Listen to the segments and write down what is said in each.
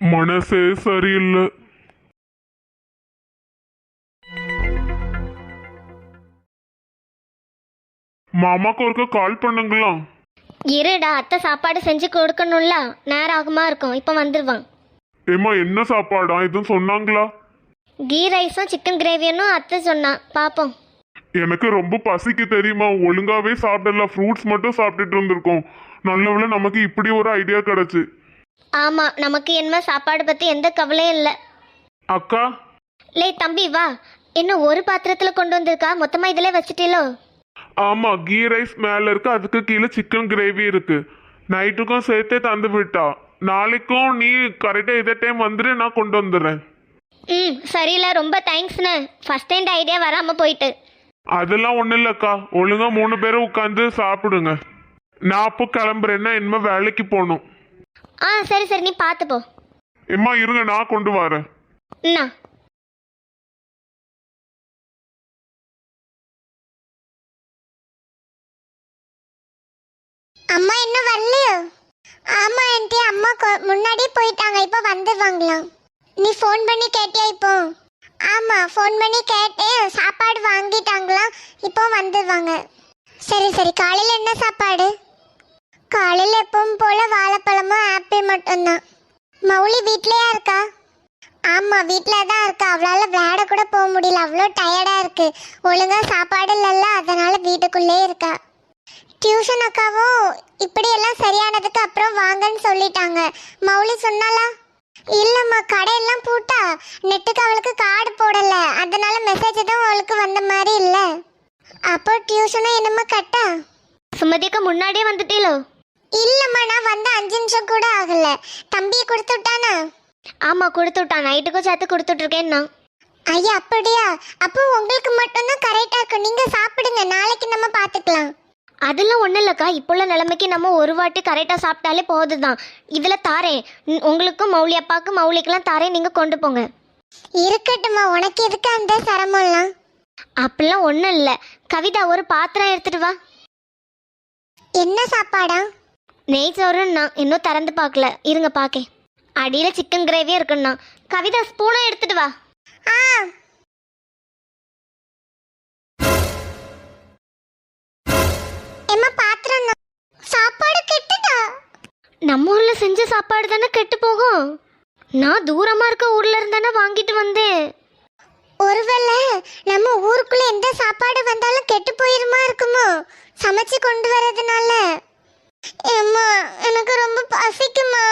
மனசே சரியில்லை. மாமாக்கு ஒருக்க கால் பண்ணுங்களா? இருடா அத்தை சாப்பாடு செஞ்சு கொடுக்கணும்ல. நேரம் ஆகுமா இருக்கும் இப்போ வந்துடுவான் ஏம்மா என்ன சாப்பாடா? எதுவும் சொன்னாங்களா? கீ ரைஸும் சிக்கன் கிரேவியும் அத்தை சொன்னான் பார்ப்போம் எனக்கு ரொம்ப பசிக்கு தெரியுமா? ஒழுங்காவே சாப்பிடல. ஃப்ரூட்ஸ் மட்டும் சாப்பிட்டுட்டு இருந்திருக்கோம். நல்லவேளை நமக்கு இப்படி ஒரு ஐடியா கிடைச்சு. ஆமாம் நமக்கு என்ன சாப்பாடு பற்றி எந்த கவலையும் இல்லை. அக்கா? லே தம்பி வா. இன்னும் ஒரு பாத்திரத்தில் கொண்டு வந்திருக்கா? மொத்தமாக இதில் வச்சிட்டீலோ? ஆமா கீ ரைஸ் மேல இருக்கு அதுக்கு கீழே சிக்கன் கிரேவி இருக்கு. நைட்டுக்கும் சேர்த்தே தந்து விட்டா. நாளைக்கும் நீ கரெக்டா இதே டைம் வந்துரு நான் கொண்டு வந்துடுறேன் ம் சரியில்ல ரொம்ப தேங்க்ஸ்ண்ணே ஃபஸ்ட் டைம் ஐடியா வராமல் போயிட்டு. அதெல்லாம் ஒண்ணும் இல்லக்கா ஒழுங்கா மூணு பேரும் உட்காந்து சாப்பிடுங்க. நான் அப்போ கிளம்புறேன்னா இனிமே வேலைக்கு போகணும் ஆ சரி சரி நீ பார்த்து போ. எம்மா இருங்க நான் கொண்டு வரேன். என்ன அம்மா இன்னும் வரலையோ? ஆமா ஆண்டி அம்மா முன்னாடியே போயிட்டாங்க இப்போ வந்துடுவாங்களாம் நீ ஃபோன் பண்ணி கேட்டியா இப்போ? ஆமா ஃபோன் பண்ணி கேட்டேன் சாப்பாடு வாங்கிட்டாங்களாம் இப்போ வந்துடுவாங்க சரி சரி காலையில் என்ன சாப்பாடு? காலையில் எப்பவும் போல வாழைப்பழமும் ஆப்பிள் மட்டும்தான். மௌலி வீட்லயா இருக்கா? ஆமாம் வீட்டில் தான் இருக்கா. அவளால் விளையாட கூட போக முடியல. அவ்வளோ டயர்டாக இருக்கு. ஒழுங்காக சாப்பாடு இல்லைல்ல அதனால் வீட்டுக்குள்ளே இருக்கா. டியூஷன் அக்காவும் இப்படியெல்லாம் சரியானதுக்கு அப்புறம் வாங்கன்னு சொல்லிட்டாங்க. மௌலி சொன்னாலா இல்லைம்மா கடையெல்லாம் பூட்டா. நெட்டுக்கு அவளுக்கு கார்டு போடலை. அதனால மெசேஜ் தான் அவளுக்கு வந்த மாதிரி இல்லை. அப்போ டியூஷனும் என்னமோ கட்டா? சுமதிக்கு முன்னாடியே வந்துட்டீங்களோ இல்லம்மா நான் வந்து அஞ்சு நிமிஷம் கூட ஆகல. தம்பியை கொடுத்து விட்டானா? ஆமாம் கொடுத்து விட்டான். நைட்டுக்கும் சேர்த்து கொடுத்துட்ருக்கேன்னா. ஐயா அப்படியா? அப்போ உங்களுக்கு மட்டும்தான் கரெக்டா இருக்கும். நீங்க சாப்பிடுங்க. நாளைக்கு நம்ம பாத்துக்கலாம் அதெல்லாம் ஒன்றும் இல்லைக்கா. இப்போ உள்ள நிலைமைக்கு நம்ம ஒரு வாட்டி கரெக்டாக சாப்பிட்டாலே போகுது தான் இதில் தாரேன். உங்களுக்கும் மௌலி அப்பாவுக்கும் மௌலிக்கெல்லாம் தாரேன். நீங்கள் கொண்டு போங்க. இருக்கட்டும்மா. உனக்கு எதுக்கு அந்த சிரமம்லாம்? அப்படிலாம் ஒன்றும் இல்லை. கவிதா ஒரு பாத்திரம் எடுத்துட்டு வா. என்ன சாப்பாடா? நெய் சோறுன்னு நான் இன்னும் திறந்து பார்க்கல. இருங்க பார்க்கேன் அடியில் சிக்கன் கிரேவியும் இருக்குண்ணா. கவிதா ஸ்பூனும் எடுத்துட்டு வா. ஆ. எம்மா பாத்திரம் தான். சாப்பாடு கெட்டுதா? நம்ம ஊரில் செஞ்ச சாப்பாடு தானே கெட்டு போகும். நான் தூரமாக இருக்க ஊர்ல இருந்தானே வாங்கிட்டு வந்தேன். ஒருவேளை நம்ம ஊருக்குள்ள எந்த சாப்பாடு வந்தாலும் கெட்டு போயிருமா இருக்குமோ? சமைச்சு கொண்டு வரதுனால எம்மா எனக்கு ரொம்ப பசிக்குமா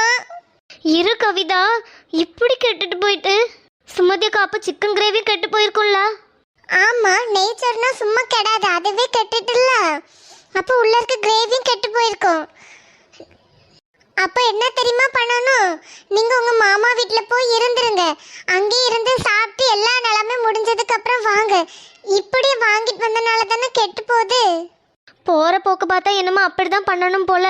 இரு கவிதா இப்படி கெட்டுட்டு போயிட்டு. சுமதிக்கா அப்போ சிக்கன் கிரேவி கெட்டு போயிருக்கும்ல? ஆமா நேச்சர்னா சும்மா கெடாது அதுவே கெட்டுட்டுல்ல. அப்போ உள்ள இருக்க கிரேவியும் கெட்டு போயிருக்கும். அப்ப என்ன தெரியுமா பண்ணணும்? நீங்க உங்க மாமா வீட்ல போய் இருந்துருங்க. அங்கே இருந்து சாப்பிட்டு எல்லா நிலமே முடிஞ்சதுக்கு அப்புறம் வாங்க. இப்படி வாங்கிட்டு வந்தனால தானே கெட்டு போகுது? போகிற போக்கு பார்த்தா என்னமோ அப்படி தான் பண்ணணும் போல.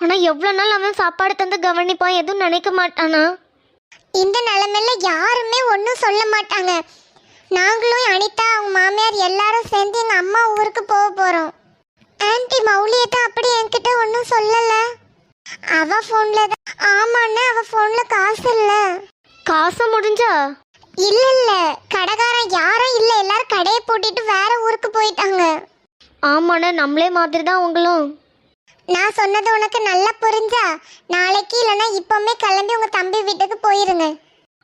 ஆனால் எவ்வளோ நாள் அவன் சாப்பாடு தந்து கவனிப்பான் எதுவும் நினைக்க மாட்டானா? இந்த நிலைமையில யாருமே ஒன்றும் சொல்ல மாட்டாங்க. நாங்களும் அனிதா அவங்க மாமியார் எல்லாரும் சேர்ந்து எங்க அம்மா ஊருக்கு போக போறோம். ஆன்ட்டி மௌலியத்தை அப்படி என்கிட்ட ஒன்றும் சொல்லல. அவ ஃபோன்ல தான் ஆமாண்ணே அவ ஃபோன்ல காசு இல்ல. காசு முடிஞ்சா? இல்ல இல்ல. கடைக்காரன் யாரும் இல்ல. எல்லாரும் கடையை பூட்டிட்டு வேற ஊருக்கு போயிட்டாங்க. ஆமாண்ணே நம்மளே மாதிரி தான் உங்களும் நான் சொன்னது உனக்கு நல்லா புரிஞ்சா? நாளைக்கு இல்லைன்னா இப்பவுமே கிளம்பி உங்க தம்பி வீட்டுக்கு போயிருங்க.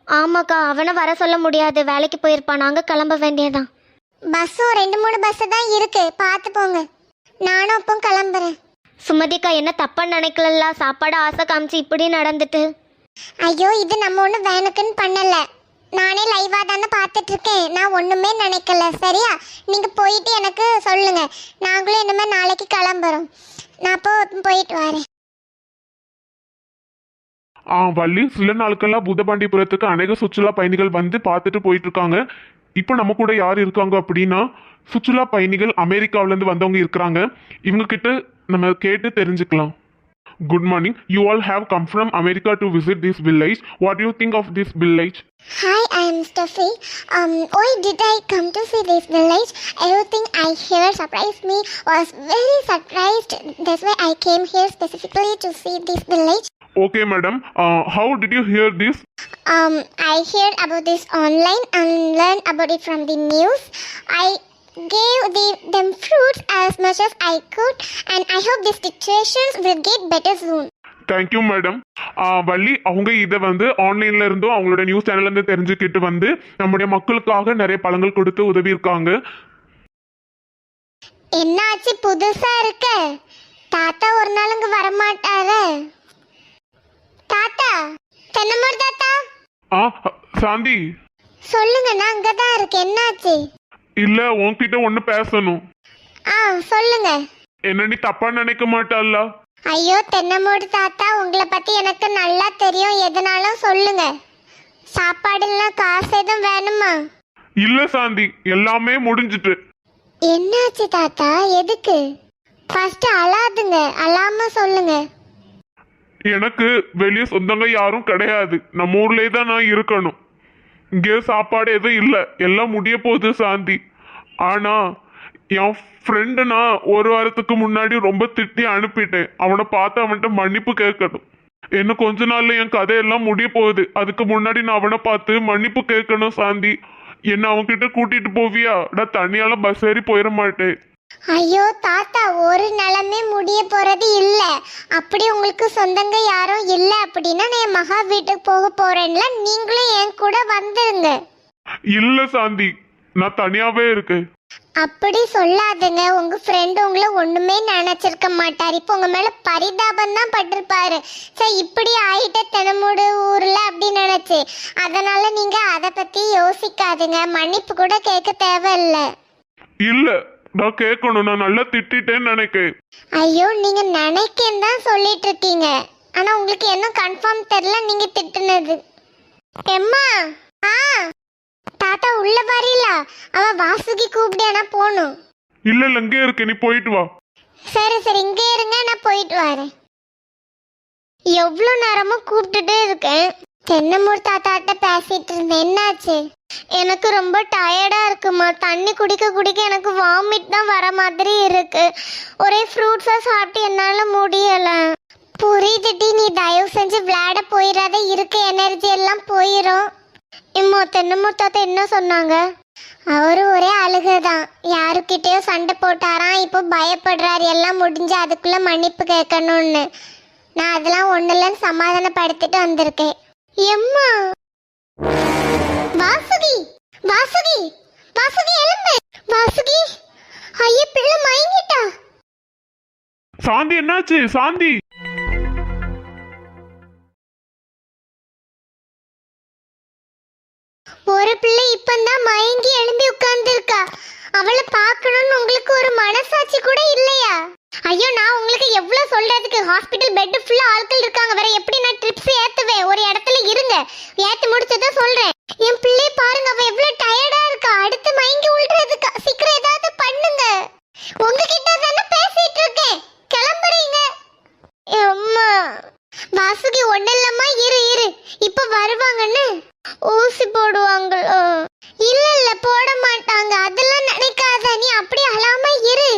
ஆமாக்கா அவனை வர சொல்ல முடியாது. வேலைக்கு போயிருப்பான் நாங்கள் கிளம்ப வேண்டியதான் பஸ்ஸும் ரெண்டு மூணு பஸ் தான் இருக்கு. பார்த்து போங்க. நானும் அப்போ கிளம்புறேன். சுமதிக்கா என்ன தப்பா நினைக்கலல்ல? சாப்பாடு ஆசை காமிச்சு இப்படி நடந்துட்டு. ஐயோ இது நம்ம ஒன்றும் வேணுக்குன்னு பண்ணல. நானே லைவாக தானே பார்த்துட்டு இருக்கேன் நான் ஒன்றுமே நினைக்கல. சரியா? நீங்கள் போயிட்டு எனக்கு சொல்லுங்கள் நாங்களும் இனிமேல் நாளைக்கு கிளம்புறோம். நான் அப்போ போயிட்டு வரேன். ஆ வள்ளி சில நாட்கள்லாம் புதபாண்டிபுரத்துக்கு அநேக சுற்றுலா பயணிகள் வந்து பார்த்துட்டு போயிட்டு இருக்காங்க இப்போ நம்ம கூட யார் இருக்காங்க அப்படின்னா சுற்றுலா பயணிகள் அமெரிக்காவிலேருந்து வந்தவங்க இருக்கிறாங்க. இவங்க கிட்ட நம்ம கேட்டு தெரிஞ்சுக்கலாம். Good morning. You all have come from America to visit this village. What do you think of this village? Hi, I'm Steffi. Um, why did I come to see this village? Everything I hear surprised me. Was very surprised. That's why I came here specifically to see this village. Okay, madam. Uh, how did you hear this? Um, I heard about this online and learned about it from the news. I gave the, them fruits as much as I could, and I hope the situations will get better soon. Thank you madam Valli அவங்க இதை வந்து ஆன்லைன்ல இருந்தும் அவங்களோட news சேனல்ல இருந்து தெரிஞ்சுக்கிட்டு வந்து நம்முடைய மக்களுக்காக நிறைய பழங்கள் கொடுத்து உதவி இருக்காங்க என்னாச்சு புதுசா இருக்க? தாத்தா ஒரு நாள் இங்க வரமாட்டாரு. தாத்தா தென்னமூர் தாத்தா? ஆ சாந்தி. சொல்லுங்க நான் அங்கதான் இருக்கேன். என்னாச்சு? இல்ல உன்கிட்ட ஒண்ணு பேசணும். ஆ சொல்லுங்க. என்ன நீ தப்பா நினைக்க மாட்டல்ல? ஐயோ தென்னமூடு தாத்தா உங்களை பத்தி எனக்கு நல்லா தெரியும். எதுனாலும் சொல்லுங்க. சாப்பாடுலாம் காசு எதுவும் வேணுமா? இல்ல சாந்தி. எல்லாமே முடிஞ்சிட்டு. என்னாச்சு தாத்தா? எதுக்கு? ஃபர்ஸ்ட் அழாதுங்க. அழாம சொல்லுங்க. எனக்கு வெளியே சொந்தங்க யாரும் கிடையாது. நம்ம ஊர்லயே தான் நான் இருக்கணும். இங்கே சாப்பாடு எதுவும் இல்லை. எல்லாம் முடிய போகுது சாந்தி. ஆனால் என் ஃப்ரெண்டு நான் ஒரு வாரத்துக்கு முன்னாடி ரொம்ப திட்டி அனுப்பிட்டேன். அவனை பார்த்து அவன்கிட்ட மன்னிப்பு கேட்கணும். இன்னும் கொஞ்ச நாள்ல என் கதையெல்லாம் முடிய போகுது. அதுக்கு முன்னாடி நான் அவனை பார்த்து மன்னிப்பு கேட்கணும் சாந்தி. என்ன அவன்கிட்ட கூட்டிட்டு போவியா? நான் தனியால பஸ் ஏறி போயிட மாட்டேன். ஐயோ தாத்தா ஒரு நிலமே முடிய போறது இல்ல. அப்படி உங்களுக்கு சொந்தங்க யாரும் இல்ல அப்படின்னா நான் என் மகா வீட்டுக்கு போக போறேன்ல. நீங்களும் என் கூட வந்துருங்க. இல்ல சாந்தி நான் தனியாவே இருக்கேன். அப்படி சொல்லாதுங்க. உங்க ஃப்ரெண்ட் உங்களை ஒண்ணுமே நினைச்சிருக்க மாட்டார். இப்போ உங்க மேல பரிதாபம் தான் பட்டிருப்பாரு. சரி இப்படி ஆயிட்ட தினமுடு ஊர்ல அப்படி நினைச்சு. அதனால நீங்க அதை பத்தி யோசிக்காதுங்க. மன்னிப்பு கூட கேட்க தேவையில்ல. இல்ல நான் கேட்கணும் நான் நல்லா திட்டிட்டேன்னு நினைக்கிறேன் ஐயோ நீங்க நினைக்கன்னு தான் சொல்லிட்டு இருக்கீங்க. ஆனா உங்களுக்கு என்ன கன்ஃபார்ம் தெரியல நீங்க திட்டுனது. எம்மா ஆ. தாத்தா உள்ள வரீல அவ வாசுகி கூப்பிடியானா போகணும். இல்ல இல்ல இங்கே இருக்கு நீ போயிட்டு வா. சரி சரி இங்கே இருங்க நான் போயிட்டு வரேன். எவ்வளோ நேரமா கூப்பிட்டுட்டே இருக்கேன். தென்னமூர் தாத்தாட்ட பேசிட்டு இருந்தேன் என்னாச்சு? எனக்கு ரொம்ப டயர்டா இருக்குமா? தண்ணி குடிக்க குடிக்க எனக்கு வாமிட் தான் வர மாதிரி இருக்கு. ஒரே ஃப்ரூட்ஸா சாப்பிட்டு என்னால முடியல. புரியுதுடி நீ தயவு செஞ்சு விளையாட போயிடாத. இருக்க எனர்ஜி எல்லாம் போயிடும் இம்மோ தென்னமூர் தாத்தா என்ன சொன்னாங்க? அவரு ஒரே அழுகதான் யாருக்கிட்டயோ சண்டை போட்டாராம். இப்போ பயப்படுறாரு. எல்லாம் முடிஞ்சு அதுக்குள்ள மன்னிப்பு கேட்கணும்னு. நான் அதெல்லாம் ஒன்றும் இல்லைன்னு சமாதானப்படுத்திட்டு வந்திருக்கேன். எம்மா. வாசுகி வாசுகி வாசுகி எழும்பு. வாசுகி ஐய பிள்ளை மயங்கிட்டா. சாந்தி என்னாச்சு? சாந்தி. ஒரு பிள்ளை இப்பந்தான் மயங்கி எழும்பி உட்கார்ந்துருக்கா. அவளை பார்க்கணும்னு உங்களுக்கு ஒரு மனசாட்சி கூட இல்லையா? ஐயோ நான் உங்களுக்கு எவ்வளவு சொல்றதுக்கு? ஹாஸ்பிட்டல் பெட் ஃபுல்லா ஆட்கள் இருக்காங்க. வேற எப்படி நான் ட்ரிப்ஸ் ஏத்துவேன் ஒரு இடத்துல இருங்க ஏத்தி முடிச்சதை சொல்றேன் என் பிள்ளை பாருங்க அவ எவ்வளவு டயர்டா இருக்கா அடுத்து மயங்கி விழுறதுக்கு சீக்கிரம் ஏதாவது பண்ணுங்க உங்ககிட்ட தானே பேசிட்டு இருக்கேன் கிளம்புறீங்க அம்மா வாசுகி ஒன்றும் இல்லம்மா இரு இரு. இப்ப வருவாங்கன்னு ஊசி போடுவாங்களோ? இல்ல இல்ல போட மாட்டாங்க. அதெல்லாம் நினைக்காத. நீ அப்படி அழாம இரு.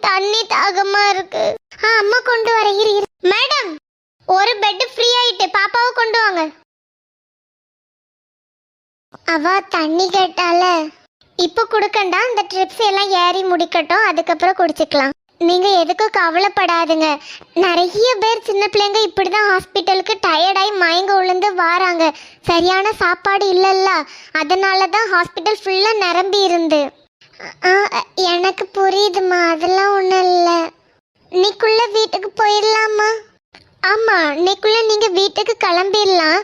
தண்ணி தாகமா இருக்கு. ஆ, அம்மா கொண்டு வர இரு இரு. மேடம் ஒரு பெட் ஃப்ரீ ஆயிட்டு பாப்பாவை கொண்டு வாங்க. அவ தண்ணி கேட்டால இப்போ குடுக்கண்டா இந்த ட்ரிப்ஸ் எல்லாம் ஏறி முடிக்கட்டும். அதுக்கப்புறம் குடிச்சுக்கலாம். நீங்க எதுக்கும் கவலைப்படாதுங்க. நிறைய பேர் சின்ன பிள்ளைங்க இப்படிதான் ஹாஸ்பிட்டலுக்கு டயர்டாகி மயங்க விழுந்து வாராங்க. சரியான சாப்பாடு இல்லைல்ல. அதனால தான் ஹாஸ்பிட்டல் ஃபுல்லாக நிரம்பி இருந்து. ஆ, எனக்கு புரியுதுமா அதெல்லாம் ஒன்றும் இல்லை. இன்னைக்குள்ள வீட்டுக்கு போயிடலாமா? ஆமாம் இன்னைக்குள்ள நீங்கள் வீட்டுக்கு கிளம்பிடலாம்.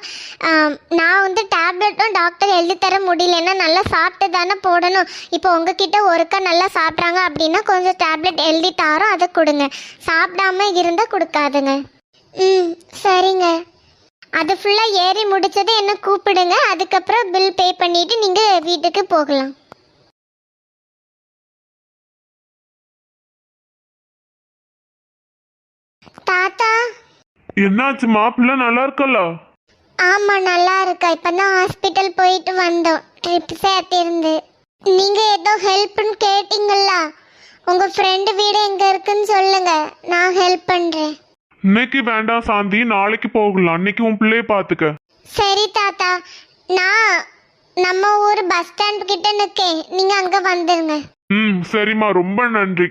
நான் வந்து டேப்லெட்டும் டாக்டர் எழுதி தர முடியலன்னா நல்லா சாப்பிட்டு தானே போடணும். இப்போ உங்ககிட்ட ஒருக்கா நல்லா சாப்பிட்றாங்க அப்படின்னா கொஞ்சம் டேப்லெட் எழுதி தாரோம் அதை கொடுங்க. சாப்பிடாம இருந்தால் கொடுக்காதுங்க. ம் சரிங்க. அது ஃபுல்லாக ஏறி முடிச்சதை என்ன கூப்பிடுங்க. அதுக்கப்புறம் பில் பே பண்ணிட்டு நீங்கள் வீட்டுக்கு போகலாம். தாத்தா என்னாச்சு மாப்பிள்ள நல்லா இருக்கல? ஆமா நல்லா இருக்கா. இப்பதான் ஹாஸ்பிட்டல் போயிட்டு வந்தோம். ட்ரிப் சேர்த்திருந்து. நீங்க ஏதோ ஹெல்ப்னு கேட்டீங்கல்ல? உங்க ஃப்ரெண்டு வீடு எங்க இருக்குன்னு சொல்லுங்க. நான் ஹெல்ப் பண்றேன். இன்னைக்கு வேண்டாம் சாந்தி. நாளைக்கு போகலாம். அன்னைக்கு உன் பிள்ளைய பாத்துக்க சரி தாத்தா. நான் நம்ம ஊர் பஸ் ஸ்டாண்ட் கிட்ட நிற்கேன் நீங்கள் அங்கே வந்துருங்க. ம் சரிம்மா. ரொம்ப நன்றி.